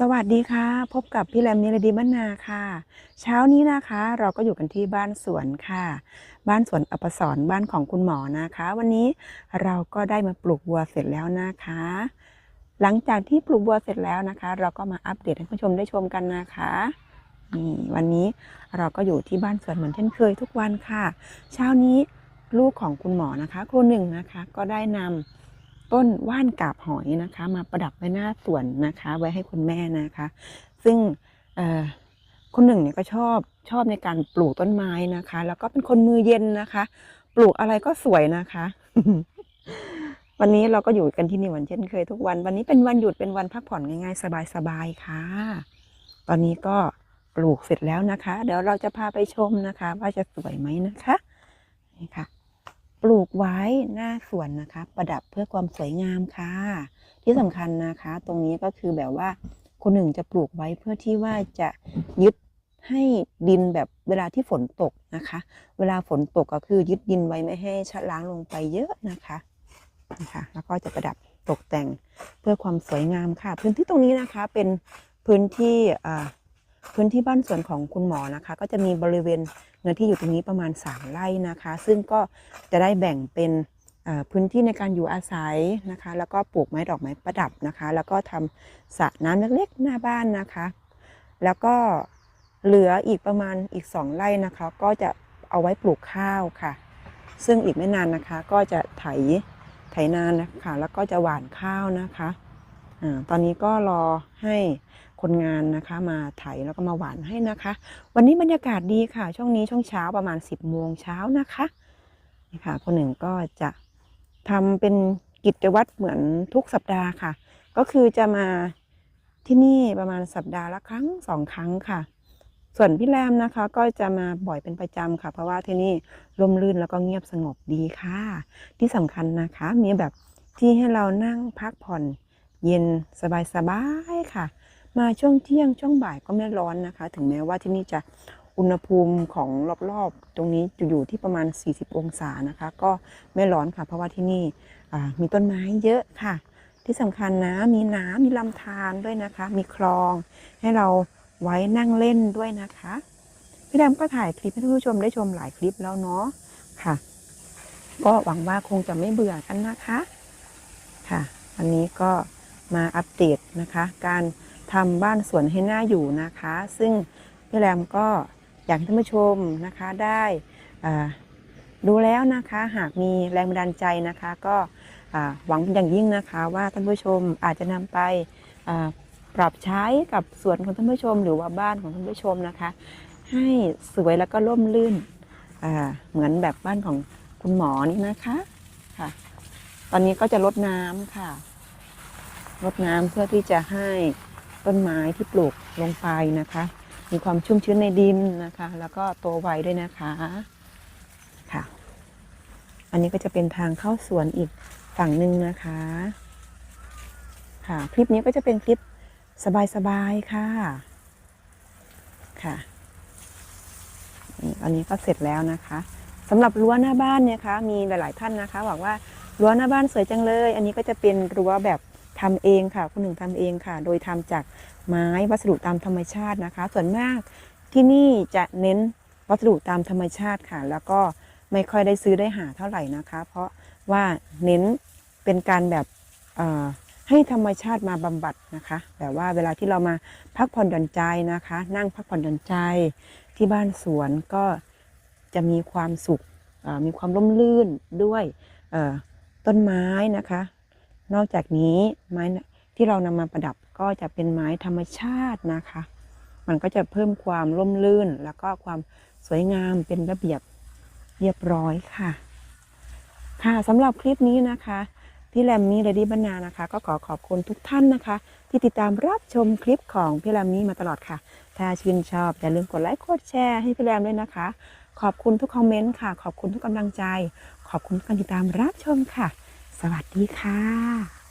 สวัสดีค่ะ พบกับพี่แรมนิรดีบ้านนาค่ะ เช้านี้นะคะ เราก็อยู่กันที่บ้านสวนค่ะ บ้านสวนอปสรบ้านของคุณหมอนะคะ วันนี้เราก็ได้มาปลูกบัวเสร็จแล้วนะคะ หลังจากที่ปลูกบัวเสร็จแล้วนะคะ เราก็มาอัปเดตให้ผู้ชมได้ชมกันนะคะนี่วันนี้เราก็อยู่ที่บ้านสวนเหมือนเช่นเคยทุกวันค่ะ เช้านี้ลูกของคุณหมอนะคะครูหนึ่งนะคะก็ได้นำ ต้นว่านกาบหอยนะคะ มาประดับไว้หน้าสวนนะคะ ไว้ให้คุณแม่นะคะ ซึ่งคุณหนึ่งเนี่ยก็ชอบชอบในการปลูกต้นไม้นะคะ แล้วก็เป็นคนมือเย็นนะคะ ปลูกอะไรก็สวยนะคะ วันนี้เราก็อยู่กันที่นี่เหมือนเช่นเคยทุกวัน วันนี้เป็นวันหยุดเป็นวันพักผ่อนง่ายๆ สบายๆค่ะ ตอนนี้ก็ปลูกเสร็จแล้วนะคะ เดี๋ยวเราจะพาไปชมนะคะ ว่าจะสวยไหมนะคะนี่ค่ะ ปลูกไว้หน้าสวนนะคะ ประดับเพื่อความสวยงามค่ะ ที่สำคัญนะคะ ตรงนี้ก็คือแบบว่าคนหนึ่งจะปลูกไว้เพื่อที่ว่าจะยึดให้ดินแบบเวลาที่ฝนตกนะคะ เวลาฝนตกก็คือยึดดินไว้ไม่ให้ชะล้างลงไปเยอะนะคะนะคะ แล้วก็จะประดับตกแต่งเพื่อความสวยงามค่ะ พื้นที่ตรงนี้นะคะเป็นพื้นที่อ่า พื้นที่บ้านสวนของคุณหมอนะคะ ก็จะมีบริเวณเนื้อที่อยู่ตรงนี้ประมาณ 3 ไร่นะคะ ซึ่งก็จะได้แบ่งเป็นพื้นที่ในการอยู่อาศัยนะคะ แล้วก็ปลูกไม้ดอกไม้ประดับนะคะ แล้วก็ทำสระน้ำเล็กๆหน้าบ้านนะคะ แล้วก็เหลืออีกประมาณอีก 2 ไร่นะคะ ก็จะเอาไว้ปลูกข้าวค่ะ ซึ่งอีกไม่นานนะคะก็จะไถไถนานะคะแล้วก็จะหว่านข้าวนะคะ ตอนนี้ก็รอให้คนงานนะคะมาไถแล้วก็มาหว่านให้นะคะ วันนี้บรรยากาศดีค่ะ ช่วงนี้ช่วงเช้าประมาณ 10โมงเช้านะคะนี่ค่ะคนหนึ่งก็จะทำเป็นกิจวัตรเหมือนทุกสัปดาห์ค่ะ ก็คือจะมาที่นี่ประมาณสัปดาห์ละครั้งสองครั้งค่ะ ส่วนพี่แรมนะคะก็จะมาบ่อยเป็นประจำค่ะ เพราะว่าที่นี่ร่มรื่นแล้วก็เงียบสงบดีค่ะ ที่สำคัญนะคะ มีแบบที่ให้เรานั่งพักผ่อน เย็นสบายๆค่ะ มาช่วงเที่ยงช่วงบ่ายก็ไม่ร้อนนะคะ ถึงแม้ว่าที่นี่จะอุณหภูมิของรอบๆ ตรงนี้จะอยู่ที่ประมาณ 40 องศานะคะ ก็ไม่ร้อนค่ะ เพราะว่าที่นี่มีต้นไม้เยอะค่ะ ที่สำคัญนะมีน้ำมีลำธารด้วยนะคะ มีคลองให้เราไว้นั่งเล่นด้วยนะคะพี่แรมก็ถ่ายคลิปให้ท่านผู้ชมได้ชมหลายคลิปแล้วเนาะค่ะ ก็หวังว่าคงจะไม่เบื่อกันนะคะ ค่ะวันนี้ก็ มาอัปเดตนะคะ การทำบ้านสวนให้หน่าอยู่นะคะ ซึ่งพี่แรมก็อยากให้ท่านผู้ชมนะคะได้ดูแล้วนะคะหากมีแรงบันดาลใจนะคะ ก็หวังอย่างยิ่งนะคะว่าท่านผู้ชมอาจจะนำไปปรับใช้กับสวนของท่านผู้ชม หรือว่าบ้านของท่านผู้ชมนะคะ ให้สวยแล้วก็ร่มรื่นเหมือนแบบบ้านของคุณหมอนี่นะคะค่ะ ตอนนี้ก็จะลดน้ำค่ะ รดน้ำเพื่อที่จะให้ต้นไม้ที่ปลูกลงไปนะคะ มีความชุ่มชื้นในดินนะคะ แล้วก็โตไวด้วยนะคะค่ะ อันนี้ก็จะเป็นทางเข้าสวนอีกฝั่งหนึ่งนะคะ ค่ะ คลิปนี้ก็จะเป็นคลิปสบายๆค่ะค่ะอันนี้ก็เสร็จแล้วนะคะสำหรับรั้วหน้าบ้านเนี่ยคะ มีหลาย ๆ ท่านนะคะบอกว่ารั้วหน้าบ้านสวยจังเลย อันนี้ก็จะเป็นรั้วแบบ ทำเองค่ะ คุณหนึ่งทำเองค่ะ โดยทำจากไม้วัสดุตามธรรมชาตินะคะ ส่วนมากที่นี่จะเน้นวัสดุตามธรรมชาติค่ะ แล้วก็ไม่ค่อยได้ซื้อได้หาเท่าไหร่นะคะ เพราะว่าเน้นเป็นการแบบให้ธรรมชาติมาบำบัดนะคะแบบว่าเวลาที่เรามาพักผ่อนหย่อนใจนะคะ นั่งพักผ่อนหย่อนใจที่บ้านสวนก็จะมีความสุขมีความร่มรื่นด้วยต้นไม้นะคะ นอกจากนี้ไม้ที่เรานำมาประดับก็จะเป็นไม้ธรรมชาตินะคะ มันก็จะเพิ่มความร่มรื่น แล้วก็ความสวยงามเป็นระเบียบเรียบร้อยค่ะ ค่ะสำหรับคลิปนี้นะคะ พี่แรมมี่เรดี้บรรณานะคะ ก็ขอขอบคุณทุกท่านนะคะ ที่ติดตามรับชมคลิปของพี่แรมมี่มาตลอดค่ะ ถ้าชื่นชอบอย่าลืมกดไลค์กดแชร์ให้พี่แรมด้วยนะคะ ขอบคุณทุกคอมเมนต์ค่ะ ขอบคุณทุกกำลังใจ ขอบคุณทุกการติดตามรับชมค่ะ สวัสดีค่ะ